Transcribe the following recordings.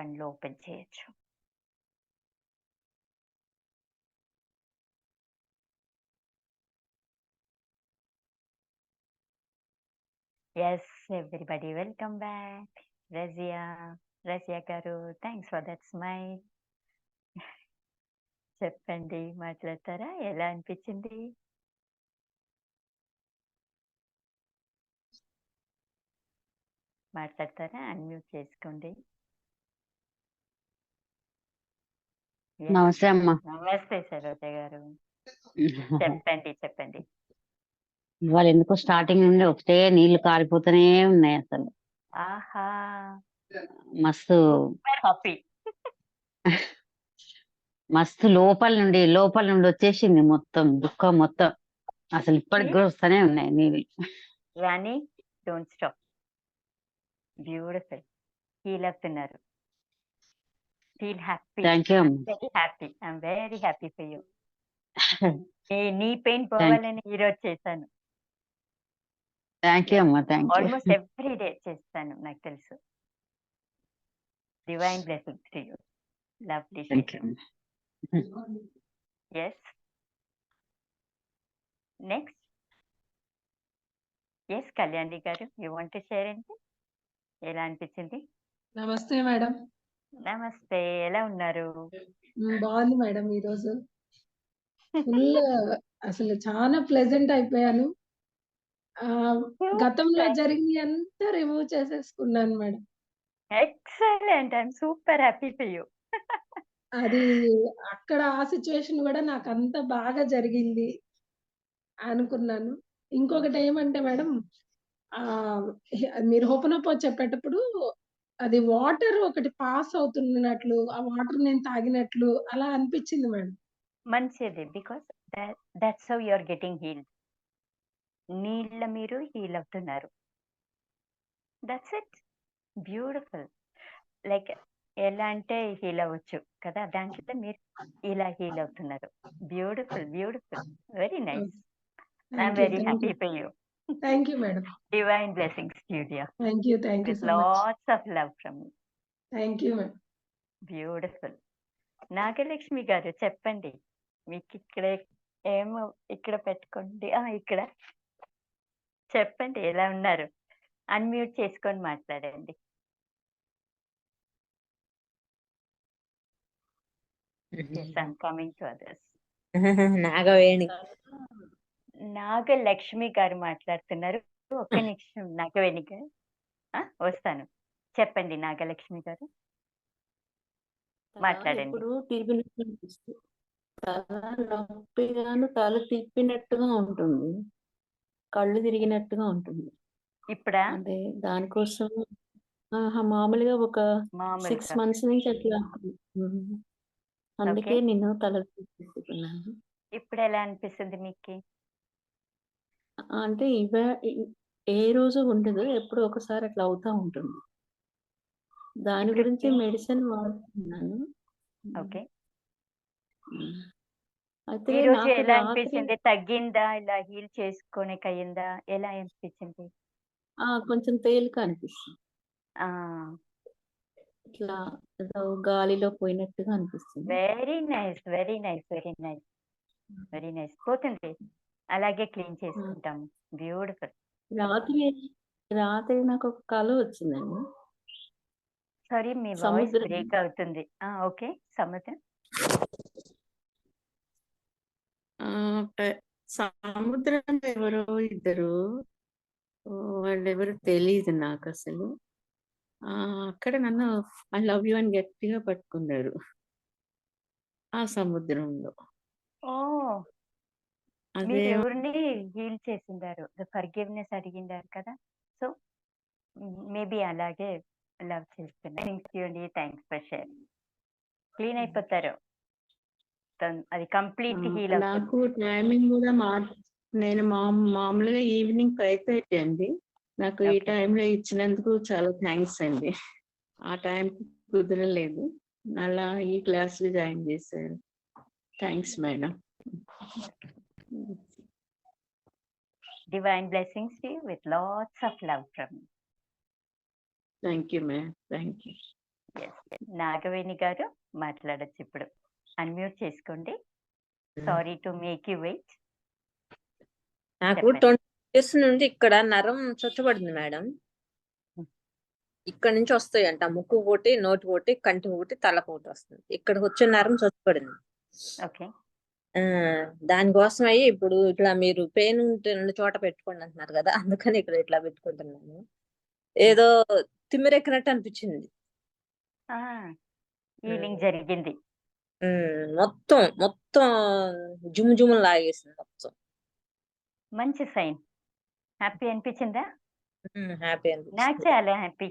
కళ్ళు ఓపెన్ చేయొచ్చు. Yes everybody welcome back Razia Razia గారు థ్యాంక్స్ ఫర్ దట్ స్మైల్ చెప్పండి మాట్లాడతారా? ఎలా అనిపించింది? మాట్లాడతారా? అన్మ్యూట్ చేసుకోండి. నమస్తే అమ్మా నమస్తే సరోజ గారు. చెప్పండి చెప్పండి. ఇవాళ ఎందుకో స్టార్టింగ్ నుండి ఒకటే నీళ్ళు కారిపోతూనే ఉన్నాయి అసలు. ఆహా. మస్తు. హ్యాపీ మస్తు లోపల నుండి లోపల నుండి వచ్చేసింది మొత్తం దుఃఖం మొత్తం. అసలు ఇప్పటికి కూడా వస్తూనే ఉన్నాయి నీళ్ళు Rani don't stop beautiful feel అవుతున్నారు feel happy thank you very happy I'm very happy for you నీ పెయిన్ పోవాలని ఈరోజు చేశాను. థ్యాంక్ యూ అమ్మా. Thank you almost every day చేస్తాను నాకు తెలుసు. Divine blessings to you lovely thank you yes next yes Kalyani గారు యూ వాంట్ టు షేర్ ఏంటి ఎలా అనిపించింది? నమస్తే మేడం నమస్తే ఎలా ఉన్నారు? బాగుంది మేడం ఈరోజు. ఫుల్ అసలు చాలా ప్లెజెంట్ అయిపోయాను. గతంలో జరిగింది అంతా రిమూవ్ చేసేసుకున్నాను madam. Excellent. I'm super happy for you. అది అక్కడ ఆ సిచ్యువేషన్ కూడా నాకు అంత బాగా జరిగింది అనుకున్నాను. ఇంకొకటి ఏమంటే మేడం ఆ మీరు హోపనపో చెప్పేటప్పుడు అది వాటర్ ఒకటి పాస్ అవుతున్నట్లు ఆ వాటర్ నేను తాగినట్లు అలా అనిపించింది మేడం. మంచిది. Because that's how you are getting heal నీళ్ళ మీరు హీల్ అవుతున్నారు. దట్స్ ఇట్ బ్యూటిఫుల్ లైక్ ఎలా అంటే హీల్ అవ్వచ్చు కదా? దాంట్లో మీరు ఇలా హీల్ అవుతున్నారు. Beautiful beautiful very nice I'm very happy for you thank you madam divine blessing studio thank you thank you with so much lots of love from you thank you madam beautiful Nagalakshmi గారు చెప్పండి. మీకు ఇక్కడ ఏమో ఇక్కడ పెట్టుకోండి. ఆ ఇక్కడ. చెప్పండి ఎలా ఉన్నారు? అన్మ్యూట్ చేసుకొని మాట్లాడండి. Coming to others Nagaveni. Nagalakshmi గారు మాట్లాడుతున్నారు. ఒక్క నిమిషం నాగవేణి గారు ఆ, వస్తాను. చెప్పండి నాగలక్ష్మి గారు. మాట్లాడండి. తిరిగినట్టు తల నొప్పిగాను తల తిప్పినట్టుగా ఉంటుంది. కళ్ళు తిరిగినట్టుగా ఉంటుంది. ఇప్పుడా? అంటే దానికోసం ఆహా, మామూలుగా ఒక సిక్స్ మంత్స్ నుంచి అట్లా. అందుకే. నేను తల తీసుకున్నాను ఇప్పుడు ఎలా అనిపిస్తుంది మీకు? అంటే ఇవ ఏ రోజు ఉండదు ఎప్పుడు ఒకసారి అట్లా అవుతా ఉంటుంది. దాని గురించి మెడిసిన్ వాడుతున్నాను. ఓకే. అయితే నాకు ఎలా అనిపించింది? తగ్గిందా? ఇలా హీల్ చేసుకోనికి అయ్యిందా ఎలా అనిపించింది? ఆ, కొంచెం తేలిక అనిపిస్తుంది. ఆ. ఇట్లా గాలిలో పోయినట్టుగా అనిపిస్తుంది. Very nice very nice very nice very nice పోతుంది. అలాగే క్లీన్ చేసుకుంటాం. బ్యూటిఫుల్. రాత్రి రాత్రి నాకు ఒక కళ వచ్చిందండి. సారీ మీ వాయిస్ సముద్రం. బ్రేక్ అవుతుంది. ఆ ఓకే. సముద్రం. ఆ, పె- సముద్రంలో ఎవరో ఇద్దరు. ఓ, వాళ్ళెవరో తెలియదు నాకు అసలు. ఆ అక్కడ నన్ను ఐ లవ్ యూ అని గట్టిగా పట్టుకున్నారు. ఆ సముద్రంలో. ఓ. అదే మీరు ఎవరిని హీల్ చేసిండారు. ఫర్గివ్నెస్ అడిగిండారు కదా! సో మేబీ అలాగే లవ్ చేస్తున్నారు thanks thanks for share clean అయిపోతారు. తన్- అది కంప్లీట్ హీల్ నాకు టైమింగ్ కూడా మా నేను మామూలుగా ఈవినింగ్ ఫైవ్ థర్టీ అండి. నాకు ఈ Okay. టైంలో ఇచ్చినందుకు చాలా థ్యాంక్స్ అండి. ఆ టైం కుదరలేదు. అలా ఈ క్లాస్ జాయిన్ చేశారు. Thanks madam. Divine blessings to you with lots of love from me. Thank you ma'am thank you Nagaveni గారు మాట్లాడొచ్చు ఇప్పుడు అన్మ్యూట్ చేసుకోండి. Sorry to make you wait నాకు. ట్వంటీ ఇయర్స్ నుండి ఇక్కడ నరం చొచ్చబడింది మేడం. ఇక్కడ నుంచి వస్తాయంట. ముక్కు ఒకటి నోటి ఒకటి కంటి ఒకటి తలకు ఒకటి వస్తుంది. ఇక్కడికి వచ్చే నరం చొచ్చబడింది. ఓకే దానికోసమై ఇప్పుడు ఇట్లా మీరు పెయిన్ ఉంటే రెండు చోట పెట్టుకోండి అంటున్నారు కదా అందుకని ఇక్కడ ఇట్లా పెట్టుకుంటున్నాను. ఏదో తిమ్మిరెక్కినట్టు అనిపించింది. హీలింగ్ జరిగింది. మొత్తం మొత్తం జుమ్ జుమ్ లాగేసింది మొత్తం. మంచి సైన్. హ్యాపీ అనిపించిందా? హ్యాపీ నాకు చాలా హ్యాపీ.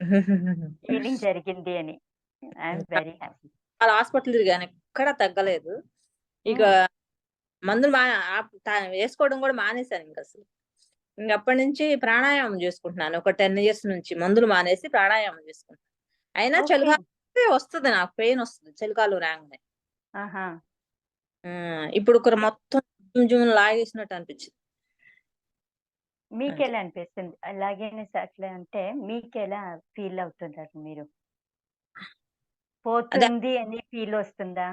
హీలింగ్ జరిగింది అని. I'm very happy. వాళ్ళ హాస్పిటల్ తిరిగాను. ఎక్కడా తగ్గలేదు. ఇక మందులు మా వేసుకోవడం కూడా మానేశాను ఇంకా అసలు. ఇంక అప్పటి నుంచి ప్రాణాయామం చేసుకుంటున్నాను. ఒక టెన్ ఇయర్స్ నుంచి మందులు మానేసి ప్రాణాయామం చేసుకుంటున్నాను. అయినా. చలికాలం వస్తుంది నాకు పెయిన్ వస్తుంది చలికాలం రాగానే. ఇప్పుడు ఒక మొత్తం జుమ్ జుమ్ లాగేసినట్టు అనిపించింది. మీకు అంతే. ఎలా అనిపిస్తుంది? అలాగే అట్లా అంటే మీకు ఎలా ఫీల్ అవుతున్నారు మీరు? పోతుంది అని ఫీల్ వస్తుందా?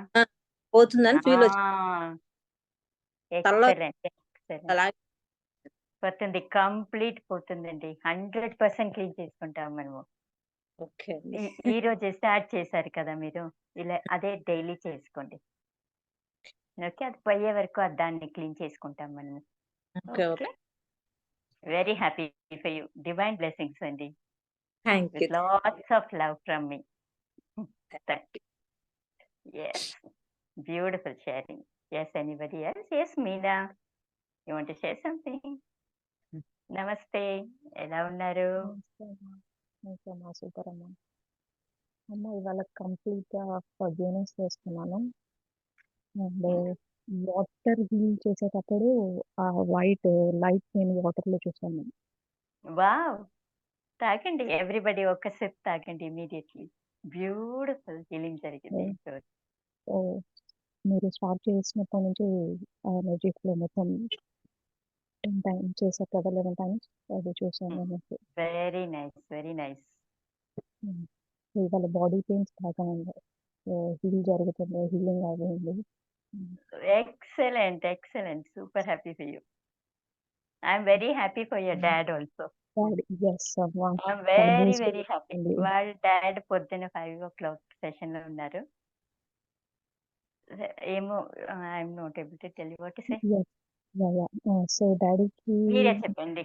పోతుందని ఫీల్ వచ్చి. తలలో- ఎక్సలెంట్ ఎక్సలెంట్. అలాగే పోతుంది కంప్లీట్ పోతుందండి. హండ్రెడ్ పర్సెంట్ క్లీన్ చేసుకుంటాం మనము. ఈ- రోజు స్టార్ట్ చేశారు కదా మీరు? ఇలా అదే డైలీ చేసుకోండి. ఓకే అది పోయే వరకు దాన్ని క్లీన్ చేసుకుంటాం మనము. Very happy for you divine blessings అండి. Thank you with lots of love from beautiful sharing. Yes, anybody else? Yes, Meena. You want to share something? నమస్తే ఎలా ఉన్నారు? సూపర్ అమ్మా. అమ్మ ఇవాళ కంప్లీట్గా ఫర్గివ్నెస్ చేస్తున్నాను అండ్ వాటర్ హీల్ చేసేటప్పుడు ఆ వైట్ లైట్ నేను వాటర్లో చూసాను వావ్! తాగండి. ఎవ్రీబడి ఒక సిప్ తాగండి ఇమీడియట్లీ. బ్యూటిఫుల్ హీలింగ్ జరిగింది. మీరు స్టార్ట్ చేసినప్పటి నుంచి ఆ ఎనర్జీ ఫ్లో మొత్తం టెన్ టైమ్స్ చేశారు కదా లెవెన్ టైమ్స్ అది చూసాను నేను వెరీ నైస్ వెరీ నైస్ ఇవాళ బాడీ పెయిన్స్ బాగా ఉంది. హీల్ జరుగుతుంది హీలింగ్ అయింది excellent excellent super happy for you I'm very happy for your dad also very very happy. వాళ్ళ డాడ్ పొద్దున్న ఫైవ్ ఓ క్లాక్ సెషన్లో ఉన్నారు. ఏమో I'm not able to tell what say. Yeah. Uh, డాడీకి మీరే చెప్పండి.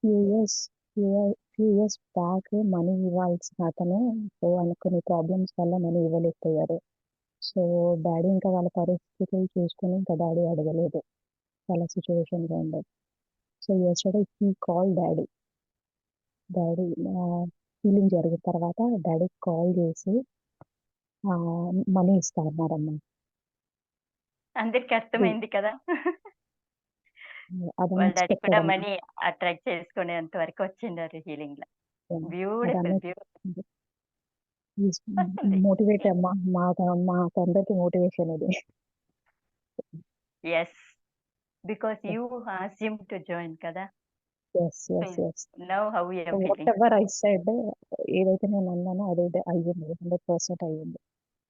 Few years few years back money ఇవ్వాల్సిన అతను సో కొన్ని ప్రాబ్లమ్స్ వల్ల మనీ ఇవ్వలేకపోయారు. సో డాడీ ఇంకా వాళ్ళ పరిస్థితులు చూసుకొని ఇంకా డాడీ అడగలేదు. చాలా సిచ్యువేషన్గా ఉండదు so yesterday he call daddy daddy feeling జరిగిన తర్వాత డాడీకి కాల్ చేసి మనీ ఇస్తా అన్నారమ్మా అందరికి అర్థమైంది కదా అది వాళ్ళ డాడీ కూడా అమ్మా. మనీ అట్రాక్ట్ చేసుకునేంత వరకు వచ్చిండారు హీలింగ్లో Yeah. Beautiful unexpected. బ్యూటిఫుల్ వస్తుంది. మోటివేట్ అమ్మా మా మా అందరికి మోటివేషన్ ఇది yes because you him to join కదా Yes yes yes now how you what feeling ever I said ఏదైతే నేను అన్నానో అదే అయ్యింది హండ్రెడ్ పర్సెంట్ అయ్యింది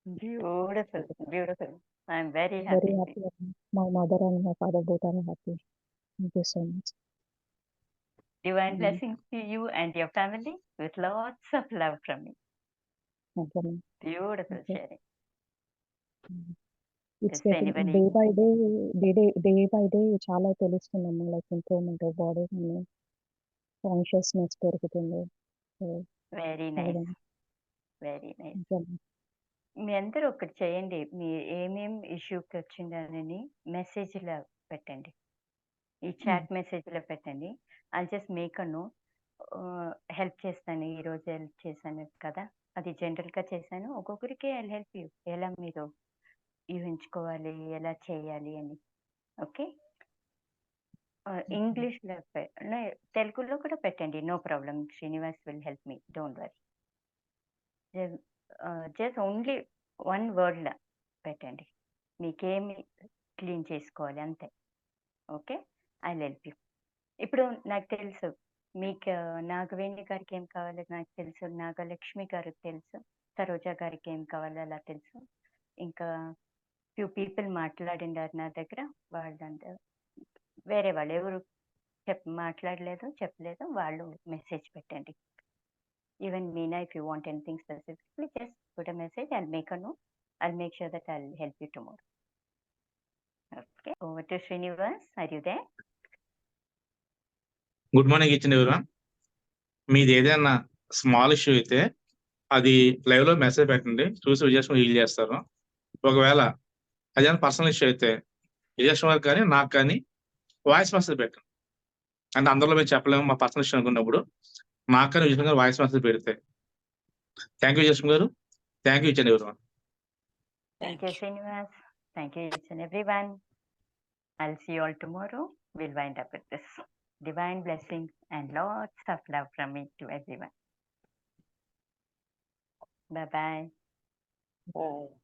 beautiful beautiful I'm very very happy happy my mother and my father both are happy thank you so much Divine Mm. blessings to you and your family with lots of love from me. Thank you Beautiful Okay. sharing. It's day by day day day day by day చాలా తెలుస్తుందమ్మా like improvement body consciousness పెరుగుతుంది. అదే. nice. Very nice. Thank you మీ అందరూ ఒకటి చేయండి. మీ ఏమేం ఇష్యూకి వచ్చిందని మెసేజ్లో పెట్టండి. ఈ చాట్ మెసేజ్లో పెట్టండి. I just make a no help చేస్తాను. ఈ రోజు హెల్ప్ చేశాను కదా. అది జనరల్గా చేశాను. ఒక్కొక్కరికి ఐ హెల్ప్ యూ ఎలా మీరు ఊహించుకోవాలి ఎలా చేయాలి అని. ఓకే? ఇంగ్లీష్లో తెలుగులో కూడా పెట్టండి. No problem. Srinivas will help me. Don't worry. Just only one వర్డ్లో పెట్టండి. మీకేమి క్లీన్ చేసుకోవాలి అంతే. ఓకే? I help you. ఇప్పుడు నాకు తెలుసు. మీకు నాగవేణి గారికి ఏం కావాలో? నాకు తెలుసు. నాగలక్ష్మి గారికి తెలుసు. సరోజా గారికి ఏం కావాలో? అలా తెలుసు. ఇంకా ఫ్యూ పీపుల్ మాట్లాడినారు నా దగ్గర. వాళ్ళంతా వేరే వాళ్ళు ఎవరు చెప్ మాట్లాడలేదు చెప్పలేదు. వాళ్ళు మెసేజ్ పెట్టండి. Even Meena if you want anything specifically just put a message I'll make a no make sure that I help you tomorrow okay over to Srinivas are you there good morning ఇచ్చిన ఎవరు మీది ఏదైనా small issue అయితే అది లైవ్లో message పెట్టండి. చూసి Vijayalakshmi heal చేస్తారు. ఒకవేళ అదేమైనా పర్సనల్ ఇష్యూ అయితే విజయలక్ష్మి గారికి కానీ నాకు కానీ వాయిస్ మెసేజ్ పెట్టండి అంటే అందరిలో మేము చెప్పలేము మా పర్సనల్ ఇష్యూ అనుకున్నప్పుడు నాకు కానీ విజయలక్ష్మి గారు వాయిస్ మెసేజ్ పెడితే థ్యాంక్ యూ విజయలక్ష్మి గారు థ్యాంక్ యూ ఇచ్చిన ఎవరు Thank you, Srinivas. Thank you, each and everyone. I'll see you all tomorrow. We'll wind up with this. Divine blessings and lots of love from me to everyone. Bye bye. Bye.